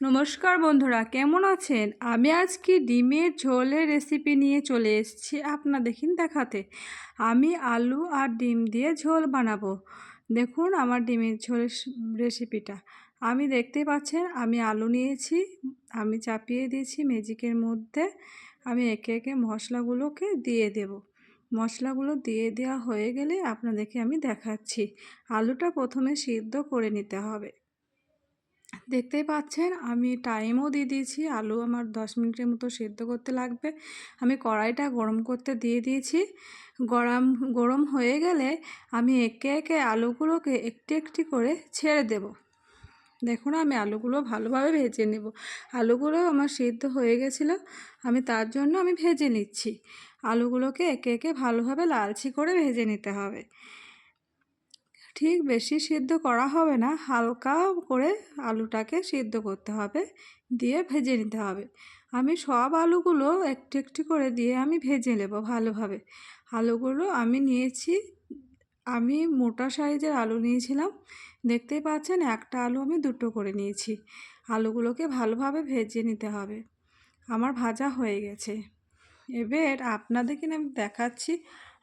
নমস্কার বন্ধুরা, কেমন আছেন? আমি আজকে ডিমের ঝোলের রেসিপি নিয়ে চলে এসেছি আপনার দেখিন দেখাতে। আমি আলু আর ডিম দিয়ে ঝোল বানাবো। দেখুন আমার ডিমের ঝোলের রেসিপিটা আমি দেখতে পাচ্ছেন, আমি আলু নিয়েছি, আমি চাপিয়ে দিয়েছি ম্যাজিকের মধ্যে। আমি একে একে মশলাগুলোকে দিয়ে দেব। মশলাগুলো দিয়ে দেওয়া হয়ে গেলে আপনাদেরকে আমি দেখাচ্ছি। আলুটা প্রথমে সিদ্ধ করে নিতে হবে। দেখতেই পাচ্ছেন, আমি টাইমও দিয়ে দিয়েছি, আলু আমার দশ মিনিটের মতো সেদ্ধ করতে লাগবে। আমি কড়াইটা গরম করতে দিয়ে দিয়েছি। গরম গরম হয়ে গেলে আমি একে একে আলুগুলোকে একটি একটি করে ছেড়ে দেব। দেখুন, আমি আলুগুলো ভালোভাবে ভেজে নেব। আলুগুলো আমার সিদ্ধ হয়ে গেছিল, আমি তার জন্য আমি ভেজে নিচ্ছি। আলুগুলোকে একে একে ভালোভাবে লালচি করে ভেজে নিতে হবে। ঠিক বেশি সিদ্ধ করা হবে না। হালকা করে আলুটাকে সিদ্ধ করতে হবে, দিয়ে ভেজে নিতে হবে। আমি সব আলুগুলো একটু একটু করে দিয়ে আমি ভেজে নেব ভালোভাবে। আলুগুলো আমি নিয়েছি, আমি মোটা সাইজের আলু নিয়েছিলাম। দেখতেই পাচ্ছেন একটা আলু আমি দুটো করে নিয়েছি। আলুগুলোকে ভালোভাবে ভেজে নিতে হবে। আমার ভাজা হয়ে গেছে। এবার আপনাদেরকে আমি দেখাচ্ছি।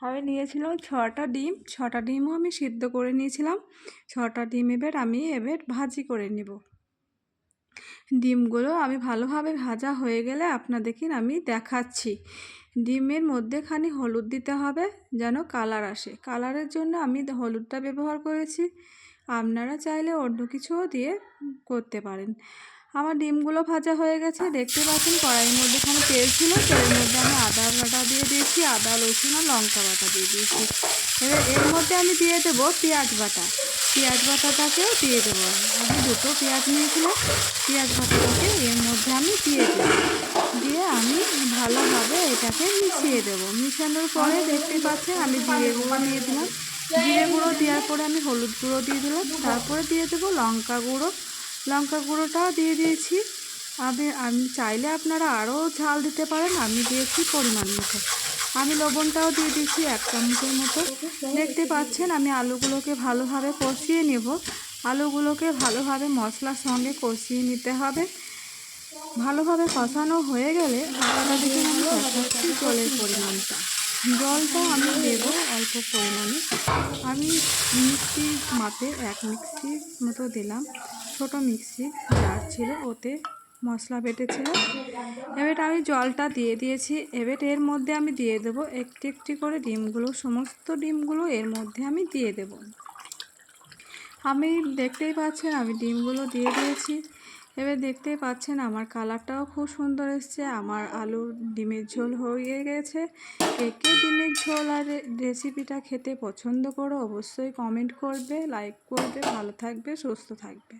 আমি নিয়েছিলাম ছটা ডিম, ছটা ডিমও আমি সিদ্ধ করে নিয়েছিলাম। ছটা ডিম এবার আমি এবার ভাজি করে নেব। ডিমগুলো আমি ভালোভাবে ভাজা হয়ে গেলে আপনাদেরকে আমি দেখাচ্ছি। ডিমের মধ্যেখানি হলুদ দিতে হবে যেন কালার আসে। কালারের জন্য আমি হলুদটা ব্যবহার করেছি। আপনারা চাইলে অন্য কিছুও দিয়ে করতে পারেন। আমার ডিমগুলো ভাজা হয়ে গেছে। দেখতে পাচ্ছেন, কড়াইয়ের মধ্যে এখানে তেল ছিল। তেলের মধ্যে আমি আদা বাটা দিয়ে দিয়েছি, আদা, রসুন আর লঙ্কা বাটা দিয়ে দিয়েছি। এবার এর মধ্যে আমি দিয়ে দেবো পেঁয়াজ বাটা। পেঁয়াজ বাটাটাকেও দিয়ে দেবো। আমি দুটো পেঁয়াজ নিয়েছিলাম পেঁয়াজ বাটাটাকে এর মধ্যে আমি দিয়ে দেবো। দিয়ে আমি ভালোভাবে এটাকে মিশিয়ে দেবো। মিশানোর পরে দেখতে পাচ্ছেন, আমি জিরে গুঁড়ো দিয়ে দিলাম। জিরে গুঁড়ো দেওয়ার পরে আমি হলুদ গুঁড়ো দিয়ে দিলাম। তারপরে দিয়ে দেবো লঙ্কা গুঁড়ো। লঙ্কা গুঁড়োটাও দিয়ে দিয়েছি। আমি আমি চাইলে আপনারা আরও ঝাল দিতে পারেন, আমি দিয়েছি পরিমাণ মতো। আমি লবণটাও দিয়ে দিয়েছি এক চামচের মতো। দেখতে পাচ্ছেন, আমি আলুগুলোকে ভালোভাবে কষিয়ে নেব। আলুগুলোকে ভালোভাবে মশলার সঙ্গে কষিয়ে নিতে হবে। ভালোভাবে কষানো হয়ে গেলে আপনাদেরকে আমি দেখাচ্ছি জলের পরিমাণটা। জলটা আমি দেবো অল্প পরিমাণে। আমি মিক্সি মাপে এক মিক্সি মতো দিলাম। ছোট মিক্সি জার ছিল, ওতে মশলা বেটেছিল। এবার আমি জলটা দিয়ে দিয়েছি। এবার এর মধ্যে আমি দিয়ে দেবো একটি একটি করে ডিমগুলো। সমস্ত ডিমগুলো এর মধ্যে আমি দিয়ে দেব। আমি দেখতেই পাচ্ছেন, আমি ডিমগুলো দিয়ে দিয়েছি। এবার দেখতেই পাচ্ছেন, আমার কালারটাও খুব সুন্দর এসছে। আমার আলুর ডিমের ঝোল হয়ে গেছে। কে কে ডিমের ঝোল আর রেসিপিটা খেতে পছন্দ করো, অবশ্যই কমেন্ট করবে, লাইক করবে, ভালো থাকবে, সুস্থ থাকবে।